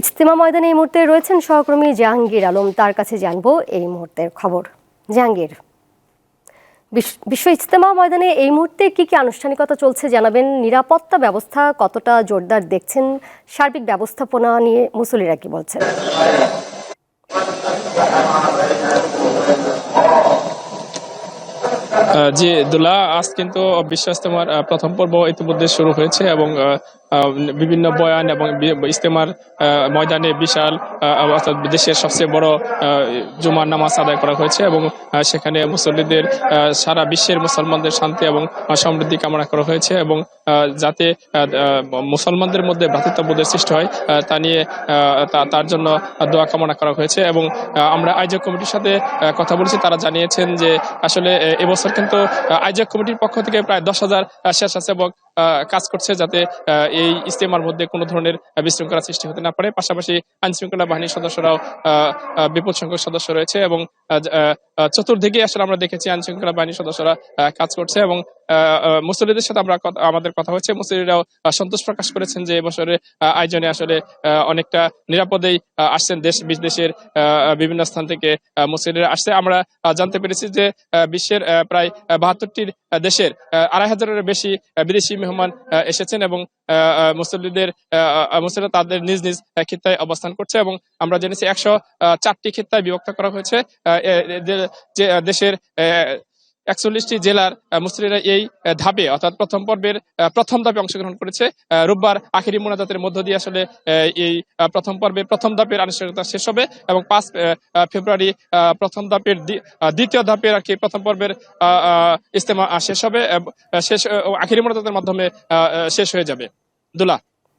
ইজতেমা ময়দানে এই মুহূর্তে রয়েছেন সহকর্মী জাহাঙ্গীর আলম। তার কাছে জানব এই মুহূর্তের খবর। জাহাঙ্গীর বিশ্ব ইজতেমা ময়দানে এই মুহূর্তে কি কি আনুষ্ঠানিকতা চলছে জানাবেন? নিরাপত্তা ব্যবস্থা কতটা জোরদার দেখছেন? সার্বিক ব্যবস্থাপনা নিয়ে মুসলিরা কি বলছেন? জি দুলা আজ কিন্তু বিশ্ব ইস্তেমার প্রথম পর্ব ইতিমধ্যে শুরু হয়েছে এবং বিভিন্ন বয়ান এবং ইস্তেমার ময়দানে বিশাল অর্থাৎ দেশের সবচেয়ে বড় জুমার নামাজ আদায় করা হয়েছে এবং সেখানে মুসল্লিদের সারা বিশ্বের মুসলমানদের শান্তি এবং সমৃদ্ধি কামনা করা হয়েছে এবং যাতে মুসলমানদের মধ্যে ভ্রাতৃত্ববোধের সৃষ্টি হয় তা নিয়ে তার জন্য দোয়া কামনা করা হয়েছে এবং আমরা আয়োজক কমিটির সাথে কথা বলেছি। তারা জানিয়েছেন যে আসলে এবছর কিন্তু আয়োজক কমিটির পক্ষ থেকে প্রায় দশ হাজার স্বেচ্ছাসেবক কাজ করছে যাতে এই ইস্তেমার মধ্যে কোনো ধরনের বিশৃঙ্খলা সৃষ্টি হতে না পারে। পাশাপাশি আইনশৃঙ্খলা বাহিনীর সদস্যরাও বিপুল সংখ্যক সদস্য রয়েছে এবং চতুর্দিকে আসলে আমরা দেখেছি আইন শৃঙ্খলা বাহিনীর সদস্যরা কাজ করছে এবং মুসল্লিদের সাথে আমরা আমাদের কথা হচ্ছে। মুসল্লিরাও সন্তোষ প্রকাশ করেছেন যে এবছরের আয়োজনে আসলে অনেকটা নিরাপদেই আসছেন দেশ বিদেশের বিভিন্ন স্থান থেকে আহ, মুসল্লিরা আসছে। আমরা জানতে পেরেছি যে বিশ্বের প্রায় বাহাত্তরটির দেশের আড়াই হাজারের বেশি বিদেশি মেহমান এসেছেন এবং মুসল্লিদের মুসল্লিরা তাদের নিজ নিজ খিত্তায় অবস্থান করছে এবং আমরা জেনেছি একশো চারটি খিত্তায় বিভক্ত করা হয়েছে। যে- দেশের একচল্লিশটি জেলার আহ, মুসলিরা এই ধাপে অর্থাৎ প্রথম পর্বের প্রথম ধাপে অংশগ্রহণ করেছে। রোববার আখিরি মোনাজাতের মধ্য দিয়ে আসলে এই প্রথম পর্বের প্রথম ধাপের আনুষ্ঠানিকতা শেষ হবে এবং পাঁচ ফেব্রুয়ারি প্রথম ধাপের দ্বিতীয় ধাপের আর কি প্রথম পর্বের ইজতেমা শেষ হবে শেষ আখিরি মোনাজাতের মাধ্যমে শেষ হয়ে যাবে। দুলা